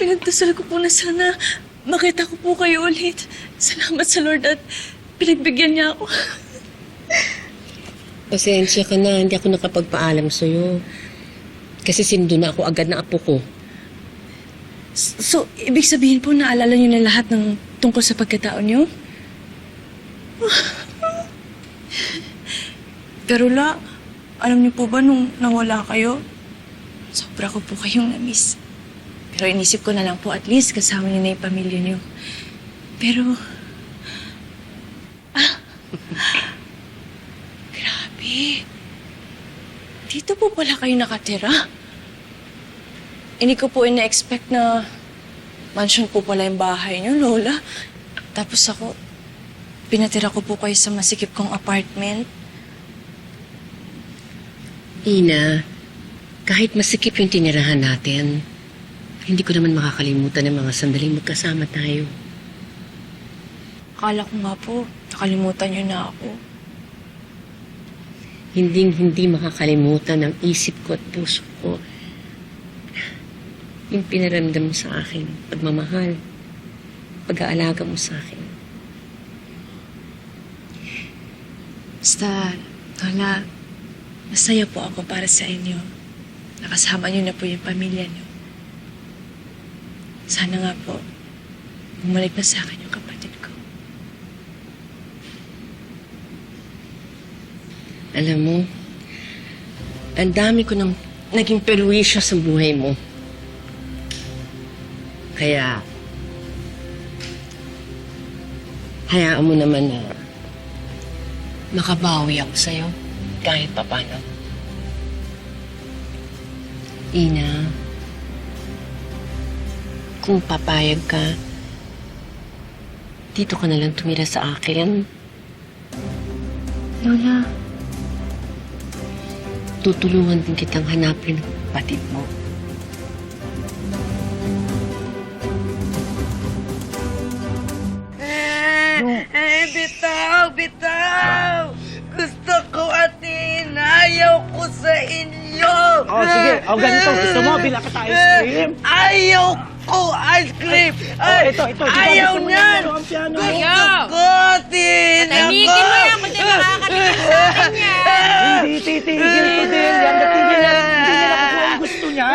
Pinagdasal ko po na sana makita ko po kayo ulit. Salamat sa Lord at pinagbigyan niya ako. Pasensya ka na, hindi ako nakapagpaalam sa'yo. Kasi sindo na ako agad na apo ko. So, ibig sabihin po naalala niyo na lahat ng tungkol sa pagkataon niyo? Pero la, alam niyo po ba nung nawala kayo? Sobra ko po kayong na-miss. Pero inisip ko na lang po at least kasama niyo na yung pamilya niyo. Pero... Ah! Grabe. Dito po pala kayo nakatira. Hindi ko po ina-expect na mansion po pala yung bahay niyo, Lola. Tapos ako, pinatira ko po kayo sa masikip kong apartment. Ina, kahit masikip yung tinirahan natin, hindi ko naman makakalimutan ng mga sandaling magkasama tayo. Akala ko nga po, nakalimutan niyo na ako. Hinding hindi makakalimutan ng isip ko at puso ko yung pinaramdam mo sa akin, pagmamahal, pag-aalaga mo sa akin. Basta, Lola, masaya po ako para sa inyo. Nakasama niyo na po yung pamilya niyo. Sana nga po, bumalik na sa akin yung kapatid ko. Alam mo, ang dami ko nang naging perwisyo sa buhay mo. Kaya, hayaan mo naman na makabawi ako sa'yo kahit papano. Ina, kung papayag ka, dito ka na lang tumira sa akin. Lola, tutulungan din kitang hanapin ang kapatid mo. Eh, bitaw, bitaw! Gusto ko at inayaw ko sa inyo! Oh, sige. Oh, ganito. Gusto mo, bila kita ice cream? Ayaw ko ice cream! Oh, ito, ito. Di ba Ayaw niyan! ang piano mo? Gusto ko, tina Tahimikin mo yan kung di makakatikim sa akin yan. Hindi titigil ko din. Yan, hindi niya, hindi niya nakukuha ang gusto niya.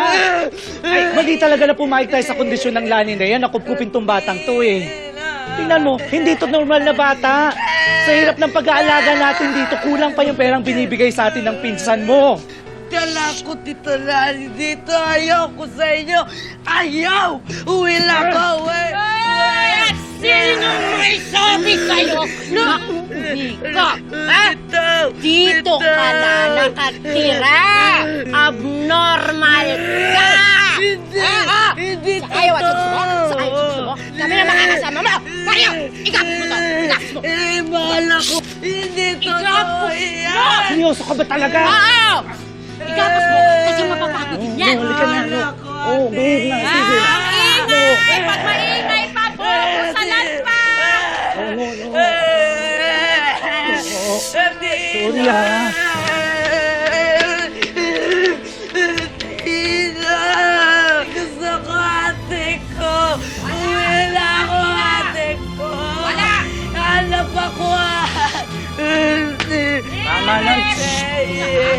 Ay, mali talaga na pumayag tayo sa kondisyon ng lani na yan. Nakupkupin tong batang to eh. Tingnan mo, hindi to normal na bata. Sa hirap ng pag-aalaga natin dito, kulang pa yung perang binibigay sa atin ng pinsan mo. Dala ko dito lali dito. Ayaw ko sa inyo. Ayaw! Uwi lang ako, uwi! Ay, sino may sabi sa'yo na uuwi ka? Ha? Bitaw! Dito ka na nakatira. Abnormal ka. Hindi! Ah, ah. Hindi Sa ayaw at mo? totoo. Sa at gusto mo? Kami na makakasama mo. Mario, ikap mo to. Ikap mo. Eh, mahal ako. Hindi totoo Ikapos yan. Seryoso ka ba talaga? Oo! Ikapos mo kasi mapapagod din yan. Oh, halika na. Ako. Oh, behave na. Sige. Ah, ang ingay! Pag maingay pa po, salan pa! Oh, no, no. Hindi. Sorry, ah. Hanap ako ah! Tama na. Eh,